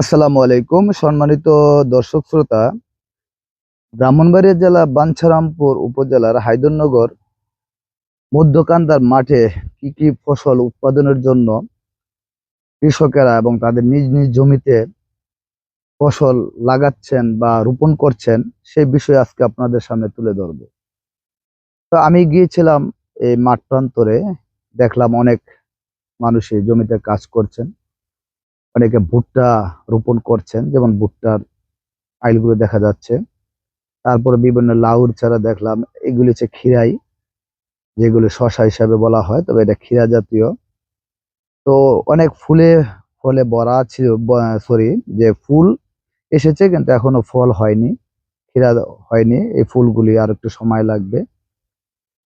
আসসালামু আলাইকুম। সম্মানিত দর্শক শ্রোতা, ব্রাহ্মণবাড়িয়া জেলা বাঞ্ছারামপুর উপজেলার হায়দরনগর মধ্যকান্দার মাঠে কি কি ফসল উৎপাদনের জন্য কৃষকেরা এবং তাদের নিজ নিজ জমিতে ফসল লাগাচ্ছেন বা রোপণ করছেন, সেই বিষয়ে আজকে আপনাদের সামনে তুলে ধরব। তো আমি গিয়েছিলাম এই মাঠ প্রান্তরে, দেখলাম অনেক মানুষই জমিতে কাজ করছেন। অনেকে ভুট্টা রোপণ করছেন, যেমন ভুট্টার আইলগুলো দেখা যাচ্ছে। তারপরে বিভিন্ন লাউর চারা দেখলাম, এগুলি হচ্ছে খিরাই যেগুলো শশা হিসাবে বলা হয়, তবে এটা খিরা জাতীয়। তো অনেক ফুলে, ফলে ভরা ছিল সরি, যে ফুল এসেছে, কিন্তু এখনও ফল হয়নি খিরা হয়নি, এই ফুলগুলি আর একটু সময় লাগবে।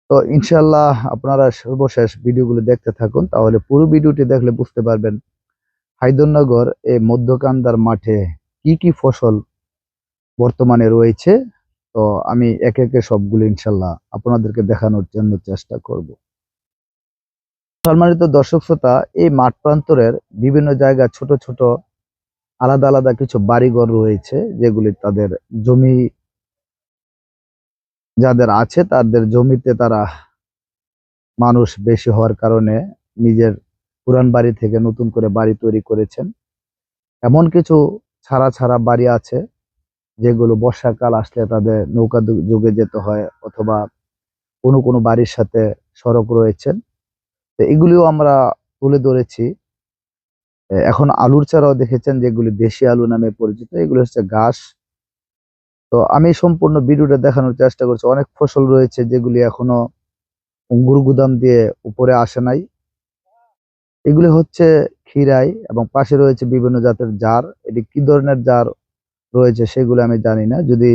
তো ইনশাল্লাহ আপনারা সর্বশেষ ভিডিওগুলো দেখতে থাকুন, তাহলে পুরো ভিডিওটি দেখলে বুঝতে পারবেন হায়দরনগর এই মধ্যকান্দার মাঠে কি কি ফসল বর্তমানে রয়েছে? তো আমি একে একে সবগুলো ইনশাল্লাহ আপনাদেরকে দেখানোর জন্য চেষ্টা করব। সম্মানিত দর্শক শ্রোতা, এই মাঠ প্রান্তরের বিভিন্ন জায়গা ছোট ছোট আলাদা আলাদা কিছু বাড়িঘর রয়েছে, যেগুলি তাদের জমি যাদের আছে তাদের জমিতে তারা মানুষ বেশি হওয়ার কারণে নিজের পুরান বাড়ি থেকে নতুন করে বাড়ি তৈরি করেছেন। এমন কিছু ছাড়া ছাড়া বাড়ি আছে, যেগুলো বর্ষাকাল আসলে তাদের নৌকা যুগে যেতে হয় অথবা কোনো কোনো বাড়ির সাথে সড়ক রয়েছেন তো এগুলিও আমরা তুলে ধরেছি। এখন আলুর চারাও দেখেছেন যেগুলি দেশি আলু নামে পরিচিত, এগুলো হচ্ছে ঘাস। তো আমি সম্পূর্ণ ভিডিওটা দেখানোর চেষ্টা করছি। অনেক ফসল রয়েছে যেগুলি এখনও অঙ্গুর গুদাম দিয়ে উপরে আসে নাই। এগুলি হচ্ছে খিরাই এবং পাশে রয়েছে বিভিন্ন জাতের জার। এটি কি ধরনের জার রয়েছে সেগুলো আমি জানি না। যদি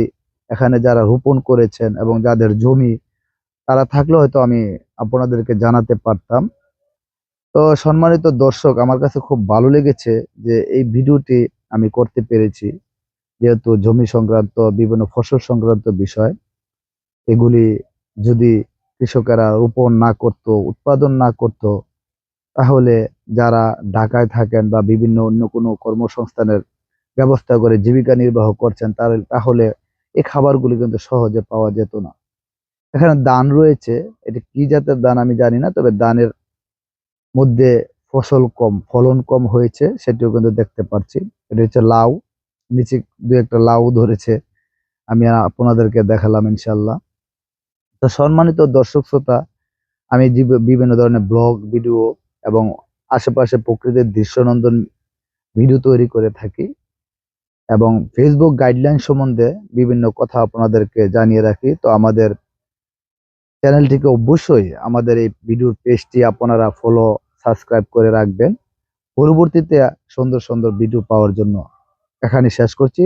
এখানে যারা রোপণ করেছেন এবং যাদের জমি, তারা থাকলে হয়তো আমি আপনাদেরকে জানাতে পারতাম। তো সম্মানিত দর্শক, আমার কাছে খুব ভালো লেগেছে যে এই ভিডিওটি আমি করতে পেরেছি, যেহেতু জমি সংক্রান্ত, বিভিন্ন ফসল সংক্রান্ত বিষয়। এগুলি যদি কৃষকেরা রোপণ না করত, উৎপাদন না করত তাহলে যারা ঢাকায় থাকেন বা বিভিন্ন অন্য কোনো কর্মসংস্থানের ব্যবস্থা করে জীবিকা নির্বাহ করছেন তাহলে তাহলে এই খাবারগুলি কিন্তু সহজে পাওয়া যেত না। এখানে দান রয়েছে। এটি কি জাতের দান আমি জানি না, তবে দানের মধ্যে ফসল কম, ফলন কম হয়েছে, সেটিও কিন্তু দেখতে পাচ্ছি। এটি হচ্ছে লাউ। নিচে দু একটা লাউ ধরেছে। আমি আপনাদেরকে দেখালাম ইনশাল্লাহ তো সম্মানিত দর্শক শ্রোতা, আমি বিভিন্ন ধরনের ব্লগ, ভিডিও এবং আশেপাশে প্রকৃতির দৃশ্যনন্দন ভিডিও তৈরি করে থাকি এবং ফেসবুক গাইডলাইন সম্বন্ধে বিভিন্ন কথা আপনাদেরকে জানিয়ে রাখি। তো আমাদের চ্যানেলটিকে অবশ্যই আমাদের এই ভিডিওর পেজটি আপনারা ফলো সাবস্ক্রাইব করে রাখবেন। পরবর্তীতে সুন্দর সুন্দর ভিডিও পাওয়ার জন্য এখানে শেষ করছি।